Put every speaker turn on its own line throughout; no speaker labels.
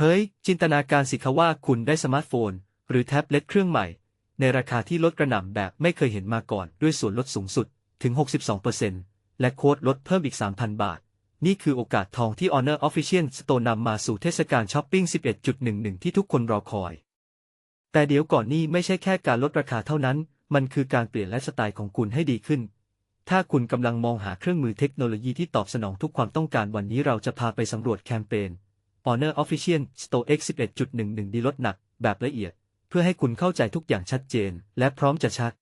เฮ้ย จินตนาการสิคะว่าคุณได้สมาร์ทโฟน หรือแท็บเล็ตเครื่องใหม่ ในราคาที่ลดกระหน่ำแบบไม่เคยเห็นมาก่อนด้วยส่วนลดสูงสุดถึง 62%และโค้ดลดเพิ่มอีก 3,000 บาท นี่คือโอกาสทองที่ Honor Official Store นำมาสู่เทศกาลช้อปปิ้ง 11.11 ที่ทุกคนรอคอย แต่เดี๋ยวก่อนนี่ไม่ใช่แค่การลดราคาเท่านั้น มันคือการเปลี่ยนไลฟ์สไตล์ของคุณให้ดีขึ้น ถ้าคุณกำลังมองหาเครื่องมือเทคโนโลยีที่ตอบสนองทุกความต้องการวันนี้เราจะพาไปสำรวจแคมเปญ Honor Official Store X 11.11 ดีลดหนัก แบบละเอียด เพื่อให้คุณเข้าใจทุกอย่างชัดเจน และพร้อมจะชัด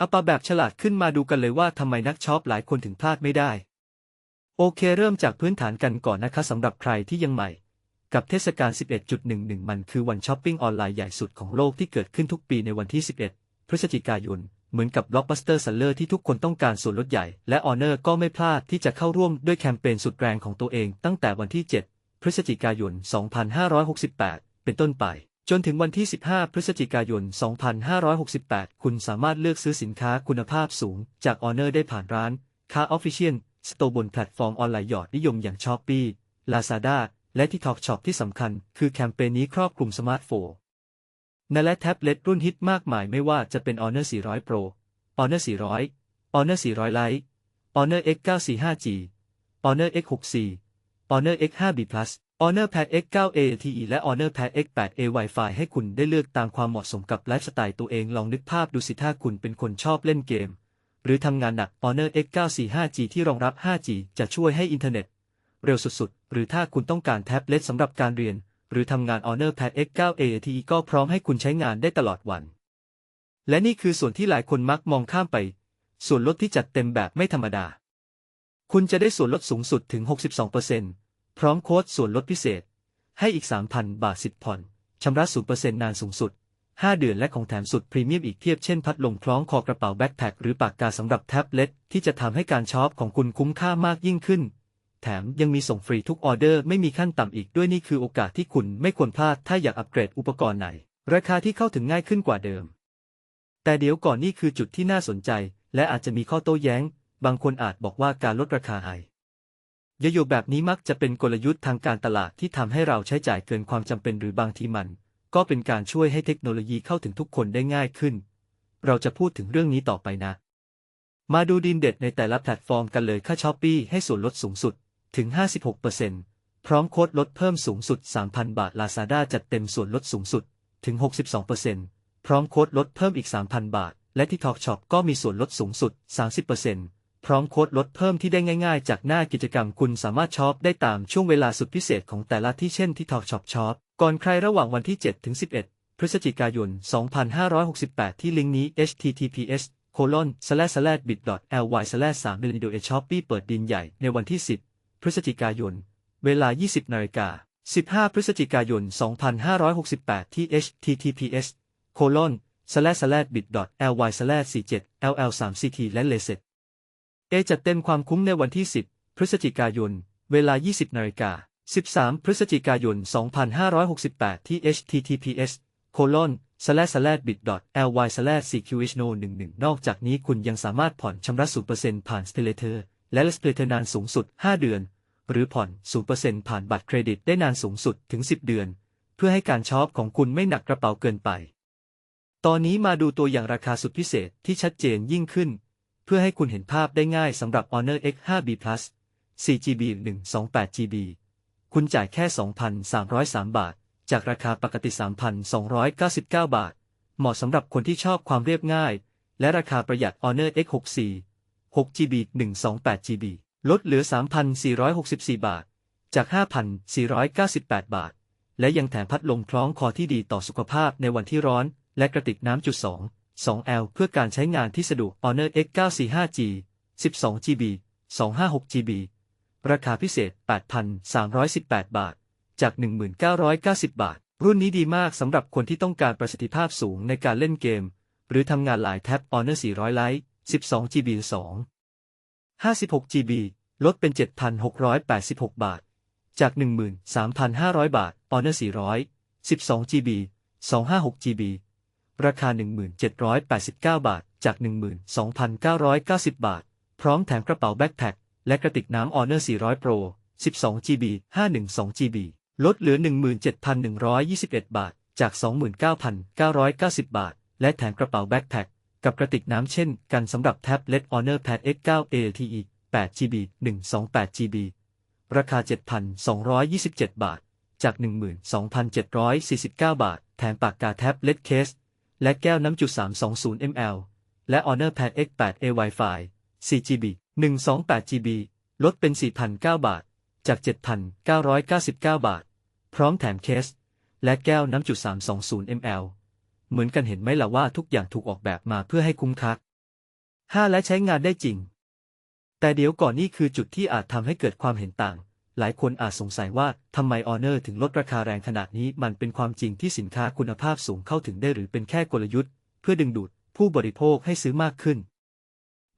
อาปาแบบฉลาดขึ้นมาดูกันเลยว่าทำไมนักช็อปหลายคนถึงพลาดไม่ได้ โอเคเริ่มจากพื้นฐานกันก่อนนะคะสำหรับใครที่ยังใหม่ กับเทศกาล 11.11 มันคือวันช้อปปิ้งออนไลน์ใหญ่สุดของโลกที่เกิดขึ้นทุกปีในวันที่ 11 พฤศจิกายน เหมือนกับ Blockbuster Seller ที่ทุกคนต้องการส่วนลดใหญ่ และ Honor ก็ไม่พลาดที่จะเข้าร่วมด้วยแคมเปญสุดแรงของตัวเองตั้งแต่วันที่ 7 พฤศจิกายน 2568 เป็นต้นไป จนถึงวันที่ 15 พฤศจิกายน 2568 คุณสามารถเลือกซื้อสินค้าคุณภาพสูง จาก Honor ได้ผ่านร้าน ค้า Official สโตบนแพลตฟอร์มออนไลน์ยอดนิยมอย่าง Shopee Lazada และ TikTok Shop ที่สำคัญ คือแคมเปญนี้ครอบคลุมสมาร์ทโฟนและแท็บเล็ตรุ่นฮิตมากมายไม่ว่าจะเป็น Honor 400 Pro Honor 400 Honor 400 Lite Honor X945G Honor X64 Honor X5B Plus Honor Pad X9A LTE และ Honor Pad X8A Wi-Fi ให้คุณได้เลือกตามความเหมาะสมกับไลฟ์สไตล์ตัวเองลองนึกภาพดูสิถ้าคุณเป็นคนชอบเล่นเกม หรือทำงานหนัก Honor X945G ที่รองรับ 5G จะช่วยให้อินเทอร์เน็ต เร็วสุดๆ หรือถ้าคุณต้องการแท็บเล็ตสำหรับการเรียน หรือทำงาน Honor Pad X9A LTE ก็พร้อมให้คุณใช้งานได้ตลอดวัน และนี่คือส่วนที่หลายคนมักมองข้ามไป ส่วนลดที่จัดเต็มแบบไม่ธรรมดา คุณจะได้ส่วนลดสูงสุดถึง 62% พร้อมโค้ดส่วนลดพิเศษ ให้อีก 3,000 บาทสิทธิ์ผ่อนชำระ 0%นานสูงสุด 5 เดือนและของแถมสุดพรีเมียมอีกเทียบเช่นพัดลมคล้องคอกระเป๋าแบ็คแพคหรือปากกาสำหรับแท็บเล็ตที่จะทำให้การช็อปของคุณคุ้มค่ามากยิ่งขึ้น แถมยังมีส่งฟรีทุกออเดอร์ไม่มีขั้นต่ำอีกด้วยนี่คือโอกาสที่คุณไม่ควรพลาดถ้าอยากอัปเกรดอุปกรณ์ไหน ราคาที่เข้าถึงง่ายขึ้นกว่าเดิม แต่เดี๋ยวก่อนนี่คือจุดที่น่าสนใจ และอาจจะมีข้อโต้แย้ง บางคนอาจบอกว่าการลดราคาไฮ ยโยแบบนี้มักจะเป็นกลยุทธ์ทางการตลาดที่ทำให้เราใช้จ่ายเกินความจำเป็นหรือบางทีมัน ก็เป็นการช่วยให้เทคโนโลยีเข้าถึงทุกคนได้ง่ายขึ้น เราจะพูดถึงเรื่องนี้ต่อไปนะ มาดูดินเด็ดในแต่ละแพลตฟอร์มกันเลยค่าช้อปปี้ให้ส่วนลดสูงสุดถึง 56%พร้อมโค้ดลดเพิ่มสูงสุด 3,000 บาท Lazada จัดเต็มส่วนลดสูงสุดถึง 62%พร้อมโค้ดลดเพิ่มอีก 3,000 บาท และ TikTok Shop ก็มีส่วนลดสูงสุด 30% พร้อมโค้ดลดเพิ่มที่ได้ง่ายๆ จากหน้ากิจกรรมคุณสามารถช็อปได้ตามช่วงเวลาสุดพิเศษของแต่ละที่เช่น TikTok Shop ช็อปก่อนใครระหว่างวันที่ 7 ถึง 11 พฤศจิกายน 2568 ที่ลิงก์นี้ https colon slash slash bit ly slash 3เดือนโดยช้อปปี้เปิดดินใหญ่ในวันที่ 10 พฤศจิกายน เวลา 20นาฬิกา15 พฤศจิกายน 2568 ที่ https colon slash slash bit ly slash 47 ll 3 ct และเลเซต เอจัดเต็มความคุ้มในวันที่ 10 พฤศจิกายน เวลา 20นาฬิกา13 พฤศจิกายน 2568 ที่ https colon slash slash bit ly slash cqhno 11นอกจากนี้คุณยังสามารถผ่อนชำระ 0%ผ่าน s p a y Later และ s p a y Later นานสูงสุด 5 เดือน หรือผ่อน 0%ผ่านบัตรเครดิตได้นานสูงสุดถึง 10 เดือน เพื่อให้การช็อปของคุณไม่หนักกระเป๋าเกินไป ตอนนี้มาดูตัวอย่างราคาสุดพิเศษที่ชัดเจนยิ่งขึ้น เพื่อให้คุณเห็นภาพได้ง่ายสำหรับ Honor X5B Plus 4GB 128GB คุณจ่ายแค่ 2,303 บาท จากราคาปกติ 3,299 บาท เหมาะสำหรับคนที่ชอบความเรียบง่าย และราคาประหยัด Honor X64 6GB 128GB ลดเหลือ 3,464 บาท จาก 5,498 บาท และยังแถมพัดลมคล้องคอที่ดีต่อสุขภาพในวันที่ร้อน และกระติกน้ำจุด2 2L เพื่อการใช้งานที่สะดวก Honor X945G 12GB 256GB ราคาพิเศษ 8,318 บาท จาก 1,990 บาท รุ่นนี้ดีมากสำหรับคนที่ต้องการประสิทธิภาพสูงในการเล่นเกม หรือทำงานหลายแท็บ Honor 400 Lite 12GB 2 56GB ลดเป็น 7,686 บาท จาก 13,500 บาท Honor 400 12GB 256GB ราคา 1,789 บาท จาก 12,990 บาท พร้อมแถมกระเป๋าแบ็คแพ็คและกระติกน้ำ Honor 400 Pro 12GB 512GB ลดเหลือ 17,121 บาท จาก 29,990 บาท และแถมกระเป๋าแบ็คแพ็คกับกระติกน้ำเช่นกันสำหรับแท็บเล็ต Honor Pad X9 ALTE 8GB 128GB ราคา 7,227 บาท จาก 12,749 บาท แถมปากกาแท็บเล็ตเคส และแก้วน้ำจุด320 ml และ Honor Pad X8 A Wi-Fi 4GB 128GB ลดเป็น 4,009 บาท จาก 7,999 บาท พร้อมแถมเคส และแก้วน้ำจุด320 ml เหมือนกันเห็นไหมล่ะว่าทุกอย่างถูกออกแบบมาเพื่อให้คุ้มค่า 5. และใช้งานได้จริง แต่เดี๋ยวก่อนนี่คือจุดที่อาจทำให้เกิดความเห็นต่าง หลายคนอาจสงสัยว่าทำไม Honor ถึงลดราคาแรงขนาดนี้มันเป็นความจริงที่สินค้าคุณภาพสูงเข้าถึงได้หรือเป็นแค่กลยุทธ์ เพื่อดึงดูดผู้บริโภคให้ซื้อมากขึ้น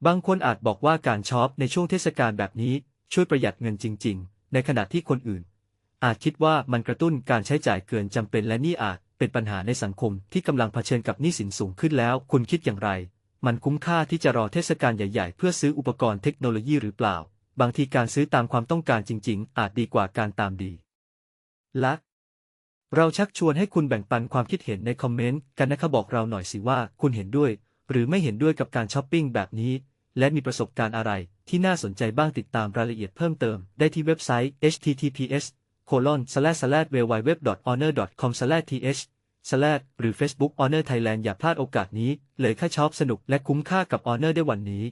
บางคนอาจบอกว่าการช็อปในช่วงเทศกาลแบบนี้ช่วยประหยัดเงินจริง ๆ ในขณะที่คนอื่น อาจคิดว่ามันกระตุ้นการใช้จ่ายเกินจำเป็นและนี่อาจเป็นปัญหาในสังคมที่กำลังเผชิญกับหนี้สินสูงขึ้นแล้ว คุณคิดอย่างไร มันคุ้มค่าที่จะรอเทศกาลใหญ่ ๆ เพื่อซื้ออุปกรณ์เทคโนโลยีหรือเปล่า บางทีการซื้อตามความต้องการจริง ๆ อาจดีกว่าการตามดีและเราชักชวนให้คุณแบ่งปันความคิดเห็นในคอมเมนต์กันนะคะบอกเราหน่อยสิว่าคุณเห็นด้วย หรือไม่เห็นด้วยกับการช้อปปิ้งแบบนี้ และมีประสบการณ์อะไรที่น่าสนใจบ้างติดตามรายละเอียดเพิ่มเติมได้ที่เว็บไซต์ https colon slash slash www honor com slash th slash หรือ Facebook Honor Thailand อย่าพลาดโอกาสนี้ เลยค่าช็อปสนุกและคุ้มค่ากับ Honor ได้วันนี้